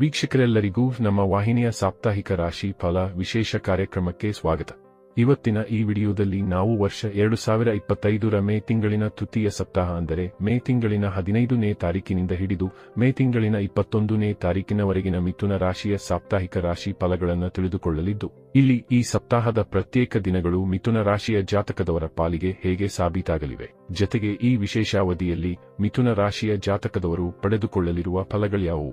ವೀಕ್ಷಕರೆಲ್ಲರಿಗೂ ನಮ್ಮ ವಾಹಿನಿಯ ಸಾಪ್ತಾಹಿಕ ರಾಶಿ ಫಲ ವಿಶೇಷ ಕಾರ್ಯಕ್ರಮಕ್ಕೆ ಸ್ವಾಗತ. ಇವತ್ತಿನ ಈ ವಿಡಿಯೋದಲ್ಲಿ ನಾವು ವರ್ಷ ಎರಡು ಸಾವಿರ ಇಪ್ಪತ್ತೈದರ ಮೇ ತಿಂಗಳಿನ ತೃತೀಯ ಸಪ್ತಾಹ ಅಂದರೆ ಮೇ ತಿಂಗಳಿನ ಹದಿನೈದನೇ ತಾರೀಕಿನಿಂದ ಹಿಡಿದು ಮೇ ತಿಂಗಳಿನ ಇಪ್ಪತ್ತೊಂದನೇ ತಾರೀಕಿನವರೆಗಿನ ಮಿಥುನ ರಾಶಿಯ ಸಾಪ್ತಾಹಿಕ ರಾಶಿ ಫಲಗಳನ್ನು ತಿಳಿದುಕೊಳ್ಳಲಿದ್ದು, ಇಲ್ಲಿ ಈ ಸಪ್ತಾಹದ ಪ್ರತ್ಯೇಕ ದಿನಗಳು ಮಿಥುನ ರಾಶಿಯ ಜಾತಕದವರ ಪಾಲಿಗೆ ಹೇಗೆ ಸಾಬೀತಾಗಲಿವೆ. ಜತೆಗೆ ಈ ವಿಶೇಷಾವಧಿಯಲ್ಲಿ ಮಿಥುನ ರಾಶಿಯ ಜಾತಕದವರು ಪಡೆದುಕೊಳ್ಳಲಿರುವ ಫಲಗಳ್ಯಾವುವು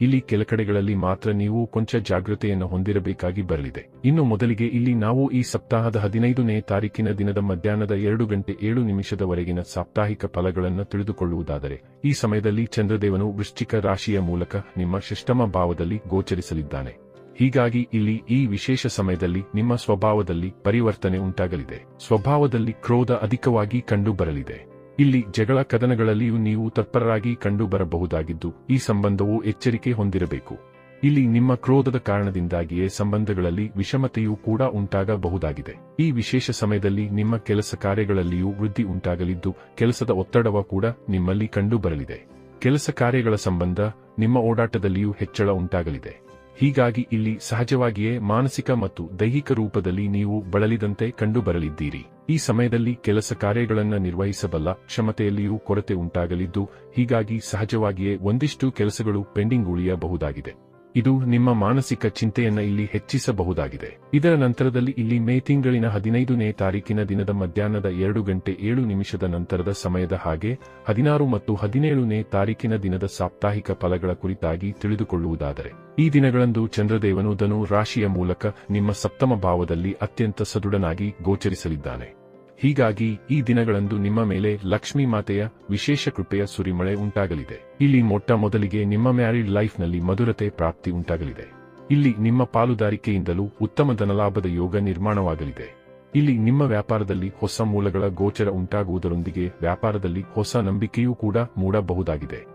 ಇಲ್ಲಿ ಕೆಲ ಕಡೆಗಳಲ್ಲಿ ಮಾತ್ರ ನೀವು ಕೊಂಚ ಜಾಗೃತೆಯನ್ನು ಹೊಂದಿರಬೇಕಾಗಿ ಬರಲಿದೆ. ಇನ್ನು ಮೊದಲಿಗೆ ಇಲ್ಲಿ ನಾವು ಈ ಸಪ್ತಾಹದ ಹದಿನೈದನೇ ತಾರೀಕಿನ ದಿನದ ಮಧ್ಯಾಹ್ನದ ಎರಡು ಗಂಟೆ ಏಳು ನಿಮಿಷದವರೆಗಿನ ಸಾಪ್ತಾಹಿಕ ಫಲಗಳನ್ನು ತಿಳಿದುಕೊಳ್ಳುವುದಾದರೆ, ಈ ಸಮಯದಲ್ಲಿ ಚಂದ್ರದೇವನು ವೃಶ್ಚಿಕ ರಾಶಿಯ ಮೂಲಕ ನಿಮ್ಮ ಶಿಷ್ಟಮ ಭಾವದಲ್ಲಿ ಗೋಚರಿಸಲಿದ್ದಾನೆ. ಹೀಗಾಗಿ ಇಲ್ಲಿ ಈ ವಿಶೇಷ ಸಮಯದಲ್ಲಿ ನಿಮ್ಮ ಸ್ವಭಾವದಲ್ಲಿ ಪರಿವರ್ತನೆ ಉಂಟಾಗಲಿದೆ. ಸ್ವಭಾವದಲ್ಲಿ ಕ್ರೋಧ ಅಧಿಕವಾಗಿ ಕಂಡುಬರಲಿದೆ. ಇಲ್ಲಿ ಜಗಳ ಕದನಗಳಲ್ಲಿಯೂ ನೀವು ತತ್ಪರರಾಗಿ ಕಂಡು ಬರಬಹುದಾಗಿದ್ದು ಈ ಸಂಬಂಧವು ಎಚ್ಚರಿಕೆ ಹೊಂದಿರಬೇಕು. ಇಲ್ಲಿ ನಿಮ್ಮ ಕ್ರೋಧದ ಕಾರಣದಿಂದಾಗಿಯೇ ಸಂಬಂಧಗಳಲ್ಲಿ ವಿಷಮತೆಯೂ ಕೂಡ ಉಂಟಾಗಬಹುದಾಗಿದೆ. ಈ ವಿಶೇಷ ಸಮಯದಲ್ಲಿ ನಿಮ್ಮ ಕೆಲಸ ಕಾರ್ಯಗಳಲ್ಲಿಯೂ ವೃದ್ಧಿ ಉಂಟಾಗಲಿದ್ದು, ಕೆಲಸದ ಒತ್ತಡವ ಕೂಡ ನಿಮ್ಮಲ್ಲಿ ಕಂಡುಬರಲಿದೆ. ಕೆಲಸ ಕಾರ್ಯಗಳ ಸಂಬಂಧ ನಿಮ್ಮ ಓಡಾಟದಲ್ಲಿಯೂ ಹೆಚ್ಚಳ ಉಂಟಾಗಲಿದೆ. ಹೀಗಾಗಿ ಇಲ್ಲಿ ಸಹಜವಾಗಿಯೇ ಮಾನಸಿಕ ಮತ್ತು ದೈಹಿಕ ರೂಪದಲ್ಲಿ ನೀವು ಬಳಲಿದಂತೆ ಕಂಡುಬರಲಿದ್ದೀರಿ. ಈ ಸಮಯದಲ್ಲಿ ಕೆಲಸ ಕಾರ್ಯಗಳನ್ನು ನಿರ್ವಹಿಸಬಲ್ಲ ಕ್ಷಮತೆಯಲ್ಲಿಯೂ ಕೊರತೆ ಉಂಟಾಗಲಿದ್ದು ಹೀಗಾಗಿ ಸಹಜವಾಗಿಯೇ ಒಂದಿಷ್ಟು ಕೆಲಸಗಳು ಪೆಂಡಿಂಗ್ ಉಳಿಯಬಹುದಾಗಿದೆ. ಇದು ನಿಮ್ಮ ಮಾನಸಿಕ ಚಿಂತೆಯನ್ನ ಇಲ್ಲಿ ಹೆಚ್ಚಿಸಬಹುದಾಗಿದೆ. ಇದರ ನಂತರದಲ್ಲಿ ಇಲ್ಲಿ ಮೇ ತಿಂಗಳಿನ ಹದಿನೈದನೇ ತಾರೀಕಿನ ದಿನದ ಮಧ್ಯಾಹ್ನದ ಎರಡು ಗಂಟೆ ಏಳು ನಿಮಿಷದ ನಂತರದ ಸಮಯದ ಹಾಗೆ ಹದಿನಾರು ಮತ್ತು ಹದಿನೇಳನೇ ತಾರೀಕಿನ ದಿನದ ಸಾಪ್ತಾಹಿಕ ಫಲಗಳ ಕುರಿತಾಗಿ ತಿಳಿದುಕೊಳ್ಳುವುದಾದರೆ, ಈ ದಿನಗಳಂದು ಚಂದ್ರದೇವನು ಧನು ರಾಶಿಯ ಮೂಲಕ ನಿಮ್ಮ ಸಪ್ತಮ ಭಾವದಲ್ಲಿ ಅತ್ಯಂತ ಸದೃಢನಾಗಿ ಗೋಚರಿಸಲಿದ್ದಾನೆ. ಹೀಗಾಗಿ ಈ ದಿನಗಳಂದು ನಿಮ್ಮ ಮೇಲೆ ಲಕ್ಷ್ಮಿ ಮಾತೆಯ ವಿಶೇಷ ಕೃಪೆಯ ಸುರಿಮಳೆ ಉಂಟಾಗಲಿದೆ. ಇಲ್ಲಿ ಮೊಟ್ಟ ಮೊದಲಿಗೆ ನಿಮ್ಮ ಮ್ಯಾರಿಡ್ ಲೈಫ್ನಲ್ಲಿ ಮಧುರತೆ ಪ್ರಾಪ್ತಿ ಉಂಟಾಗಲಿದೆ. ಇಲ್ಲಿ ನಿಮ್ಮ ಪಾಲುದಾರಿಕೆಯಿಂದಲೂ ಉತ್ತಮ ಧನಲಾಭದ ಯೋಗ ನಿರ್ಮಾಣವಾಗಲಿದೆ. ಇಲ್ಲಿ ನಿಮ್ಮ ವ್ಯಾಪಾರದಲ್ಲಿ ಹೊಸ ಮೂಲಗಳ ಗೋಚರ ಉಂಟಾಗುವುದರೊಂದಿಗೆ ವ್ಯಾಪಾರದಲ್ಲಿ ಹೊಸ ನಂಬಿಕೆಯೂ ಕೂಡ ಮೂಡಬಹುದಾಗಿದೆ.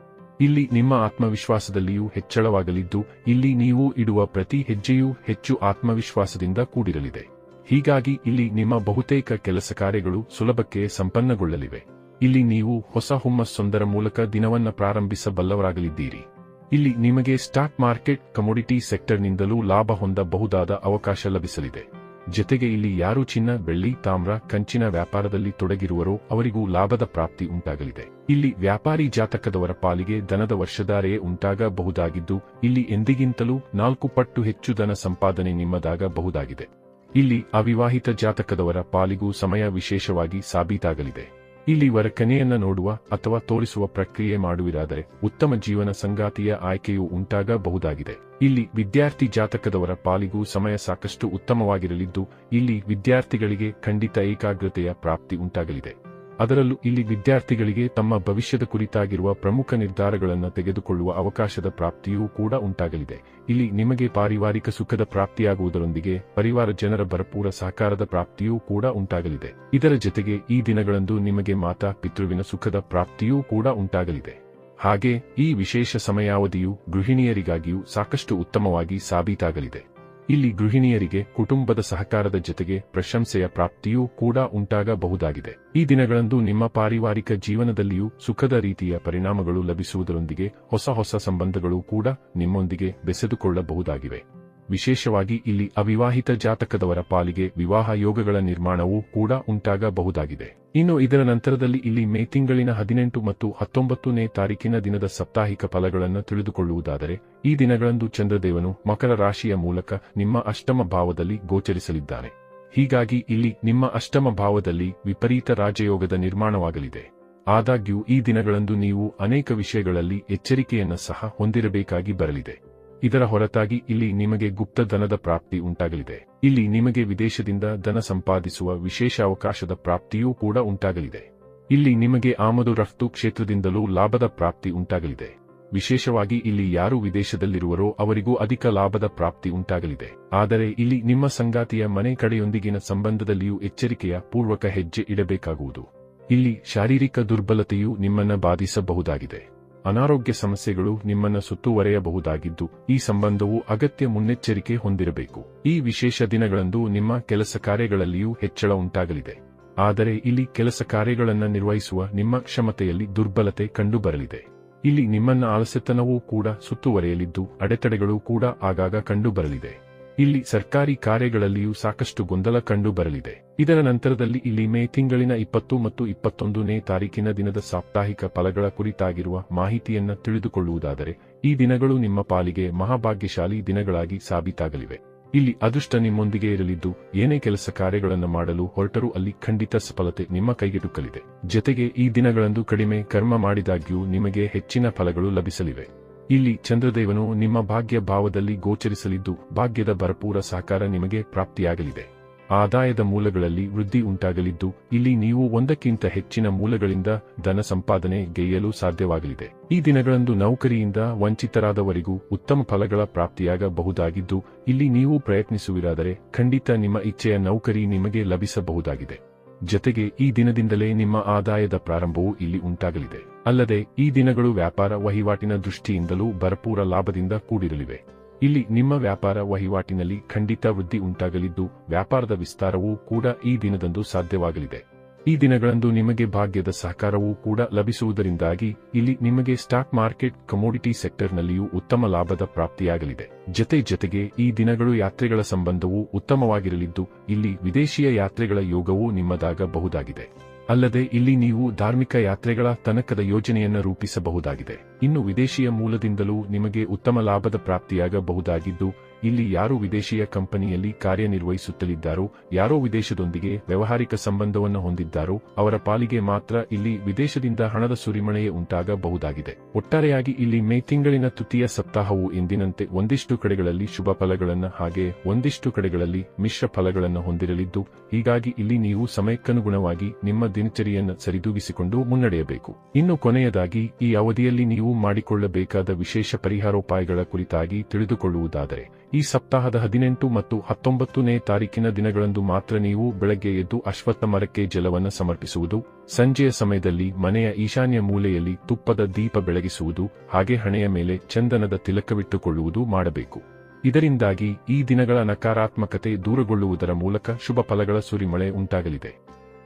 ಇಲ್ಲಿ ನಿಮ್ಮ ಆತ್ಮವಿಶ್ವಾಸದಲ್ಲಿಯೂ ಹೆಚ್ಚಳವಾಗಲಿದ್ದು, ಇಲ್ಲಿ ನೀವು ಇಡುವ ಪ್ರತಿ ಹೆಜ್ಜೆಯೂ ಹೆಚ್ಚು ಆತ್ಮವಿಶ್ವಾಸದಿಂದ ಕೂಡಿರಲಿದೆ. ಹೀಗಾಗಿ ಇಲ್ಲಿ ನಿಮ್ಮ ಬಹುತೇಕ ಕೆಲಸ ಕಾರ್ಯಗಳು ಸುಲಭಕ್ಕೆ ಸಂಪನ್ನಗೊಳ್ಳಲಿವೆ. ಇಲ್ಲಿ ನೀವು ಹೊಸ ಹುಮ್ಮಸ್ಸೊಂದರ ಮೂಲಕ ದಿನವನ್ನ ಪ್ರಾರಂಭಿಸಬಲ್ಲವರಾಗಲಿದ್ದೀರಿ. ಇಲ್ಲಿ ನಿಮಗೆ ಸ್ಟಾಕ್ ಮಾರ್ಕೆಟ್, ಕಮೋಡಿಟಿ ಸೆಕ್ಟರ್ನಿಂದಲೂ ಲಾಭ ಹೊಂದಬಹುದಾದ ಅವಕಾಶ ಲಭಿಸಲಿದೆ. ಜತೆಗೆ ಇಲ್ಲಿ ಯಾರು ಚಿನ್ನ, ಬೆಳ್ಳಿ, ತಾಮ್ರ, ಕಂಚಿನ ವ್ಯಾಪಾರದಲ್ಲಿ ತೊಡಗಿರುವರೋ ಅವರಿಗೂ ಲಾಭದ ಪ್ರಾಪ್ತಿ ಉಂಟಾಗಲಿದೆ. ಇಲ್ಲಿ ವ್ಯಾಪಾರಿ ಜಾತಕದವರ ಪಾಲಿಗೆ ದನದ ವರ್ಷಧಾರೆಯೇ ಉಂಟಾಗಬಹುದಾಗಿದ್ದು, ಇಲ್ಲಿ ಎಂದಿಗಿಂತಲೂ ನಾಲ್ಕು ಪಟ್ಟು ಹೆಚ್ಚು ಧನ ಸಂಪಾದನೆ ನಿಮ್ಮದಾಗಬಹುದಾಗಿದೆ. ಇಲ್ಲಿ ಅವಿವಾಹಿತ ಜಾತಕದವರ ಪಾಲಿಗೂ ಸಮಯ ವಿಶೇಷವಾಗಿ ಸಾಬೀತಾಗಲಿದೆ. ಇಲ್ಲಿ ವರಕನೆಯನ್ನ ನೋಡುವ ಅಥವಾ ತೋರಿಸುವ ಪ್ರಕ್ರಿಯೆ ಮಾಡುವಿರಾದರೆ ಉತ್ತಮ ಜೀವನ ಸಂಗಾತಿಯ ಆಯ್ಕೆಯು ಉಂಟಾಗಬಹುದಾಗಿದೆ. ಇಲ್ಲಿ ವಿದ್ಯಾರ್ಥಿ ಜಾತಕದವರ ಪಾಲಿಗೂ ಸಮಯ ಸಾಕಷ್ಟು ಉತ್ತಮವಾಗಿರಲಿದ್ದು, ಇಲ್ಲಿ ವಿದ್ಯಾರ್ಥಿಗಳಿಗೆ ಖಂಡಿತ ಏಕಾಗ್ರತೆಯ ಪ್ರಾಪ್ತಿ ಉಂಟಾಗಲಿದೆ. ಅದರಲ್ಲೂ ಇಲ್ಲಿ ವಿದ್ಯಾರ್ಥಿಗಳಿಗೆ ತಮ್ಮ ಭವಿಷ್ಯದ ಕುರಿತಾಗಿರುವ ಪ್ರಮುಖ ನಿರ್ಧಾರಗಳನ್ನು ತೆಗೆದುಕೊಳ್ಳುವ ಅವಕಾಶದ ಪ್ರಾಪ್ತಿಯೂ ಕೂಡ ಉಂಟಾಗಲಿದೆ. ಇಲ್ಲಿ ನಿಮಗೆ ಪಾರಿವಾರಿಕ ಸುಖದ ಪ್ರಾಪ್ತಿಯಾಗುವುದರೊಂದಿಗೆ ಪರಿವಾರ ಜನರ ಭರಪೂರ ಸಹಕಾರದ ಪ್ರಾಪ್ತಿಯೂ ಕೂಡ ಉಂಟಾಗಲಿದೆ. ಇದರ ಜೊತೆಗೆ ಈ ದಿನಗಳಂದು ನಿಮಗೆ ಮಾತಾ ಪಿತೃವಿನ ಸುಖದ ಪ್ರಾಪ್ತಿಯೂ ಕೂಡ ಉಂಟಾಗಲಿದೆ. ಹಾಗೆ ಈ ವಿಶೇಷ ಸಮಯಾವಧಿಯು ಗೃಹಿಣಿಯರಿಗಾಗಿಯೂ ಸಾಕಷ್ಟು ಉತ್ತಮವಾಗಿ ಸಾಬೀತಾಗಲಿದೆ. ಇಲ್ಲಿ ಗೃಹಿಣಿಯರಿಗೆ ಕುಟುಂಬದ ಸಹಕಾರದ ಜೊತೆಗೆ ಪ್ರಶಂಸೆಯ ಪ್ರಾಪ್ತಿಯೂ ಕೂಡ ಉಂಟಾಗಬಹುದಾಗಿದೆ. ಈ ದಿನಗಳಂದು ನಿಮ್ಮ ಪಾರಿವಾರಿಕ ಜೀವನದಲ್ಲಿಯೂ ಸುಖದ ರೀತಿಯ ಪರಿಣಾಮಗಳು ಲಭಿಸುವುದರೊಂದಿಗೆ ಹೊಸ ಹೊಸ ಸಂಬಂಧಗಳು ಕೂಡ ನಿಮ್ಮೊಂದಿಗೆ ಬೆಸೆದುಕೊಳ್ಳಬಹುದಾಗಿವೆ. ವಿಶೇಷವಾಗಿ ಇಲ್ಲಿ ಅವಿವಾಹಿತ ಜಾತಕದವರ ಪಾಲಿಗೆ ವಿವಾಹ ಯೋಗಗಳ ನಿರ್ಮಾಣವೂ ಕೂಡ ಉಂಟಾಗಬಹುದಾಗಿದೆ. ಇನ್ನು ಇದರ ನಂತರದಲ್ಲಿ ಇಲ್ಲಿ ಮೇ ತಿಂಗಳಿನ ಹದಿನೆಂಟು ಮತ್ತು ಹತ್ತೊಂಬತ್ತನೇ ತಾರೀಕಿನ ದಿನದ ಸಾಪ್ತಾಹಿಕ ಫಲಗಳನ್ನು ತಿಳಿದುಕೊಳ್ಳುವುದಾದರೆ, ಈ ದಿನಗಳಂದು ಚಂದ್ರದೇವನು ಮಕರ ರಾಶಿಯ ಮೂಲಕ ನಿಮ್ಮ ಅಷ್ಟಮ ಭಾವದಲ್ಲಿ ಗೋಚರಿಸಲಿದ್ದಾನೆ. ಹೀಗಾಗಿ ಇಲ್ಲಿ ನಿಮ್ಮ ಅಷ್ಟಮ ಭಾವದಲ್ಲಿ ವಿಪರೀತ ರಾಜಯೋಗದ ನಿರ್ಮಾಣವಾಗಲಿದೆ. ಆದಾಗ್ಯೂ ಈ ದಿನಗಳಂದು ನೀವು ಅನೇಕ ವಿಷಯಗಳಲ್ಲಿ ಎಚ್ಚರಿಕೆಯನ್ನು ಸಹ ಹೊಂದಿರಬೇಕಾಗಿ ಬರಲಿದೆ. ಇದರ ಹೊರತಾಗಿ ಇಲ್ಲಿ ನಿಮಗೆ ಗುಪ್ತ ಧನದ ಪ್ರಾಪ್ತಿ ಉಂಟಾಗಲಿದೆ. ಇಲ್ಲಿ ನಿಮಗೆ ವಿದೇಶದಿಂದ ಧನ ಸಂಪಾದಿಸುವ ವಿಶೇಷ ಅವಕಾಶದ ಪ್ರಾಪ್ತಿಯೂ ಕೂಡ ಉಂಟಾಗಲಿದೆ. ಇಲ್ಲಿ ನಿಮಗೆ ಆಮದು ರಫ್ತು ಕ್ಷೇತ್ರದಿಂದಲೂ ಲಾಭದ ಪ್ರಾಪ್ತಿ ಉಂಟಾಗಲಿದೆ. ವಿಶೇಷವಾಗಿ ಇಲ್ಲಿ ಯಾರು ವಿದೇಶದಲ್ಲಿರುವರೋ ಅವರಿಗೂ ಅಧಿಕ ಲಾಭದ ಪ್ರಾಪ್ತಿ ಉಂಟಾಗಲಿದೆ. ಆದರೆ ಇಲ್ಲಿ ನಿಮ್ಮ ಸಂಗಾತಿಯ ಮನೆ ಕಡೆಯೊಂದಿಗಿನ ಸಂಬಂಧದಲ್ಲಿಯೂ ಎಚ್ಚರಿಕೆಯ ಪೂರ್ವಕ ಹೆಜ್ಜೆ ಇಡಬೇಕಾಗುವುದು. ಇಲ್ಲಿ ಶಾರೀರಿಕ ದುರ್ಬಲತೆಯು ನಿಮ್ಮನ್ನ ಬಾಧಿಸಬಹುದಾಗಿದೆ. ಅನಾರೋಗ್ಯ ಸಮಸ್ಯೆಗಳು ನಿಮ್ಮನ್ನ ಸುತ್ತುವರೆಯಬಹುದಾಗಿದ್ದು, ಈ ಸಂಬಂಧವು ಅಗತ್ಯ ಮುನ್ನೆಚ್ಚರಿಕೆ ಹೊಂದಿರಬೇಕು. ಈ ವಿಶೇಷ ದಿನಗಳಂದು ನಿಮ್ಮ ಕೆಲಸ ಕಾರ್ಯಗಳಲ್ಲಿಯೂ ಹೆಚ್ಚಳ ಉಂಟಾಗಲಿದೆ. ಆದರೆ ಇಲ್ಲಿ ಕೆಲಸ ಕಾರ್ಯಗಳನ್ನು ನಿರ್ವಹಿಸುವ ನಿಮ್ಮ ಕ್ಷಮತೆಯಲ್ಲಿ ದುರ್ಬಲತೆ ಕಂಡುಬರಲಿದೆ. ಇಲ್ಲಿ ನಿಮ್ಮನ್ನ ಆಲಸ್ಯತನವೂ ಕೂಡ ಸುತ್ತುವರೆಯಲಿದ್ದು, ಅಡೆತಡೆಗಳು ಕೂಡ ಆಗಾಗ ಕಂಡುಬರಲಿದೆ. ಇಲ್ಲಿ ಸರ್ಕಾರಿ ಕಾರ್ಯಗಳಲ್ಲಿಯೂ ಸಾಕಷ್ಟು ಗೊಂದಲ ಕಂಡು ಬರಲಿದೆ ಇದರ ನಂತರದಲ್ಲಿ ಇಲ್ಲಿ ಮೇ ತಿಂಗಳಿನ ಇಪ್ಪತ್ತು ಮತ್ತು ಇಪ್ಪತ್ತೊಂದನೇ ತಾರೀಕಿನ ದಿನದ ಸಾಪ್ತಾಹಿಕ ಫಲಗಳ ಕುರಿತಾಗಿರುವ ಮಾಹಿತಿಯನ್ನು ತಿಳಿದುಕೊಳ್ಳುವುದಾದರೆ, ಈ ದಿನಗಳು ನಿಮ್ಮ ಪಾಲಿಗೆ ಮಹಾಭಾಗ್ಯಶಾಲಿ ದಿನಗಳಾಗಿ ಸಾಬೀತಾಗಲಿವೆ. ಇಲ್ಲಿ ಅದೃಷ್ಟ ನಿಮ್ಮೊಂದಿಗೆ ಇರಲಿದ್ದು, ಏನೇ ಕೆಲಸ ಕಾರ್ಯಗಳನ್ನು ಮಾಡಲು ಹೊರಟರೂ ಅಲ್ಲಿ ಖಂಡಿತ ಸಫಲತೆ ನಿಮ್ಮ ಕೈಗೆಟುಕಲಿದೆ. ಜತೆಗೆ ಈ ದಿನಗಳಂದು ಕಡಿಮೆ ಕರ್ಮ ಮಾಡಿದಾಗ್ಯೂ ನಿಮಗೆ ಹೆಚ್ಚಿನ ಫಲಗಳು ಲಭಿಸಲಿವೆ. ಇಲ್ಲಿ ಚಂದ್ರದೇವನು ನಿಮ್ಮ ಭಾಗ್ಯ ಭಾವದಲ್ಲಿ ಗೋಚರಿಸಲಿದ್ದು ಭಾಗ್ಯದ ಭರಪೂರ ಸಾಕಾರ ನಿಮಗೆ ಪ್ರಾಪ್ತಿಯಾಗಲಿದೆ. ಆದಾಯದ ಮೂಲಗಳಲ್ಲಿ ವೃದ್ಧಿ ಉಂಟಾಗಲಿದ್ದು ಇಲ್ಲಿ ನೀವು ಒಂದಕ್ಕಿಂತ ಹೆಚ್ಚಿನ ಮೂಲಗಳಿಂದ ಧನ ಸಂಪಾದನೆ ಗೆಯ್ಯಲು ಸಾಧ್ಯವಾಗಲಿದೆ. ಈ ದಿನಗಳಂದು ನೌಕರಿಯಿಂದ ವಂಚಿತರಾದವರಿಗೂ ಉತ್ತಮ ಫಲಗಳ ಪ್ರಾಪ್ತಿಯಾಗಬಹುದಾಗಿದ್ದು ಇಲ್ಲಿ ನೀವು ಪ್ರಯತ್ನಿಸುವಿರಾದರೆ ಖಂಡಿತ ನಿಮ್ಮ ಇಚ್ಛೆಯ ನೌಕರಿ ನಿಮಗೆ ಲಭಿಸಬಹುದಾಗಿದೆ. ಜತೆಗೆ ಈ ದಿನದಿಂದಲೇ ನಿಮ್ಮ ಆದಾಯದ ಪ್ರಾರಂಭವೂ ಇಲ್ಲಿ ಉಂಟಾಗಲಿದೆ. ಅಲ್ಲದೆ, ಈ ದಿನಗಳು ವ್ಯಾಪಾರ ವಹಿವಾಟಿನ ದೃಷ್ಟಿಯಿಂದಲೂ ಭರಪೂರ ಲಾಭದಿಂದ ಕೂಡಿರಲಿವೆ. ಇಲ್ಲಿ ನಿಮ್ಮ ವ್ಯಾಪಾರ ವಹಿವಾಟಿನಲ್ಲಿ ಖಂಡಿತ ವೃದ್ಧಿ ಉಂಟಾಗಲಿದ್ದು, ವ್ಯಾಪಾರದ ವಿಸ್ತಾರವೂ ಕೂಡ ಈ ದಿನದಂದು ಸಾಧ್ಯವಾಗಲಿದೆ. ಈ ದಿನಗಳಂದು ನಿಮಗೆ ಭಾಗ್ಯದ ಸಹಕಾರವೂ ಕೂಡ ಲಭಿಸುವುದರಿಂದಾಗಿ ಇಲ್ಲಿ ನಿಮಗೆ ಸ್ಟಾಕ್ ಮಾರ್ಕೆಟ್ ಕಮೋಡಿಟಿ ಸೆಕ್ಟರ್ನಲ್ಲಿಯೂ ಉತ್ತಮ ಲಾಭದ ಪ್ರಾಪ್ತಿಯಾಗಲಿದೆ. ಜತೆ ಜತೆಗೆ ಈ ದಿನಗಳು ಯಾತ್ರೆಗಳ ಸಂಬಂಧವೂ ಉತ್ತಮವಾಗಿರಲಿದ್ದು, ಇಲ್ಲಿ ವಿದೇಶಿಯ ಯಾತ್ರೆಗಳ ಯೋಗವೂ ನಿಮ್ಮದಾಗಬಹುದಾಗಿದೆ. ಅಲ್ಲದೆ ಇಲ್ಲಿ ನೀವು ಧಾರ್ಮಿಕ ಯಾತ್ರೆಗಳ ತನಕದ ಯೋಜನೆಯನ್ನು ರೂಪಿಸಬಹುದಾಗಿದೆ. ಇನ್ನು ವಿದೇಶಿಯ ಮೂಲದಿಂದಲೂ ನಿಮಗೆ ಉತ್ತಮ ಲಾಭದ ಪ್ರಾಪ್ತಿಯಾಗಬಹುದಾಗಿದ್ದು ಇಲ್ಲಿ ಯಾರು ವಿದೇಶಿಯ ಕಂಪನಿಯಲ್ಲಿ ಕಾರ್ಯನಿರ್ವಹಿಸುತ್ತಲಿದ್ದಾರೋ, ಯಾರೋ ವಿದೇಶದೊಂದಿಗೆ ವ್ಯವಹಾರಿಕ ಸಂಬಂಧವನ್ನು ಹೊಂದಿದ್ದಾರೋ, ಅವರ ಪಾಲಿಗೆ ಮಾತ್ರ ಇಲ್ಲಿ ವಿದೇಶದಿಂದ ಹಣದ ಸುರಿಮಳೆಯೇ ಉಂಟಾಗಬಹುದಾಗಿದೆ. ಒಟ್ಟಾರೆಯಾಗಿ ಇಲ್ಲಿ ಮೇ ತಿಂಗಳಿನ ತೃತೀಯ ಸಪ್ತಾಹವು ಎಂದಿನಂತೆ ಒಂದಿಷ್ಟು ಕಡೆಗಳಲ್ಲಿ ಶುಭ ಫಲಗಳನ್ನು ಹಾಗೆ ಒಂದಿಷ್ಟು ಕಡೆಗಳಲ್ಲಿ ಮಿಶ್ರ ಫಲಗಳನ್ನು ಹೊಂದಿರಲಿದ್ದು, ಹೀಗಾಗಿ ಇಲ್ಲಿ ನೀವು ಸಮಯಕ್ಕನುಗುಣವಾಗಿ ನಿಮ್ಮ ದಿನಚರಿಯನ್ನು ಸರಿದೂಗಿಸಿಕೊಂಡು ಮುನ್ನಡೆಯಬೇಕು. ಇನ್ನು ಕೊನೆಯದಾಗಿ, ಈ ಅವಧಿಯಲ್ಲಿ ನೀವು ಮಾಡಿಕೊಳ್ಳಬೇಕಾದ ವಿಶೇಷ ಪರಿಹಾರೋಪಾಯಗಳ ಕುರಿತಾಗಿ ತಿಳಿದುಕೊಳ್ಳುವುದಾದರೆ ಈ ಸಪ್ತಾಹದ ಹದಿನೆಂಟು ಮತ್ತು ಹತ್ತೊಂಬತ್ತನೇ ತಾರೀಕಿನ ದಿನಗಳಂದು ಮಾತ್ರ ನೀವು ಬೆಳಗ್ಗೆ ಎದ್ದು ಅಶ್ವತ್ಥ ಮರಕ್ಕೆ ಜಲವನ್ನು ಸಮರ್ಪಿಸುವುದು, ಸಂಜೆಯ ಸಮಯದಲ್ಲಿ ಮನೆಯ ಈಶಾನ್ಯ ಮೂಲೆಯಲ್ಲಿ ತುಪ್ಪದ ದೀಪ ಬೆಳಗಿಸುವುದು, ಹಾಗೆ ಹಣೆಯ ಮೇಲೆ ಚಂದನದ ತಿಲಕವಿಟ್ಟುಕೊಳ್ಳುವುದು ಮಾಡಬೇಕು. ಇದರಿಂದಾಗಿ ಈ ದಿನಗಳ ನಕಾರಾತ್ಮಕತೆ ದೂರಗೊಳ್ಳುವುದರ ಮೂಲಕ ಶುಭ ಫಲಗಳ ಸುರಿಮಳೆ ಉಂಟಾಗಲಿದೆ.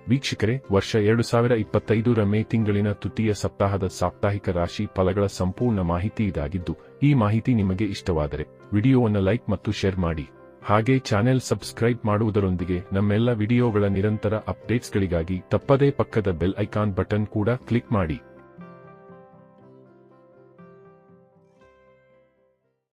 ವೀಕ್ಷಕರೇ, ವರ್ಷ ಎರಡು ಸಾವಿರ ಇಪ್ಪತ್ತೈದರ ಮೇ ತಿಂಗಳಿನ ತೃತೀಯ ಸಪ್ತಾಹದ ಸಾಪ್ತಾಹಿಕ ರಾಶಿ ಫಲಗಳ ಸಂಪೂರ್ಣ ಮಾಹಿತಿ ಇದಾಗಿದ್ದು, ಈ ಮಾಹಿತಿ ನಿಮಗೆ ಇಷ್ಟವಾದರೆ ವಿಡಿಯೋವನ್ನು ಲೈಕ್ ಮತ್ತು ಶೇರ್ ಮಾಡಿ. ಹಾಗೆ ಚಾನೆಲ್ ಸಬ್ಸ್ಕ್ರೈಬ್ ಮಾಡುವುದರೊಂದಿಗೆ ನಮ್ಮೆಲ್ಲ ವಿಡಿಯೋಗಳ ನಿರಂತರ ಅಪ್ಡೇಟ್ಸ್ಗಳಿಗಾಗಿ ತಪ್ಪದೇ ಪಕ್ಕದ ಬೆಲ್ ಐಕಾನ್ ಬಟನ್ ಕೂಡ ಕ್ಲಿಕ್ ಮಾಡಿ.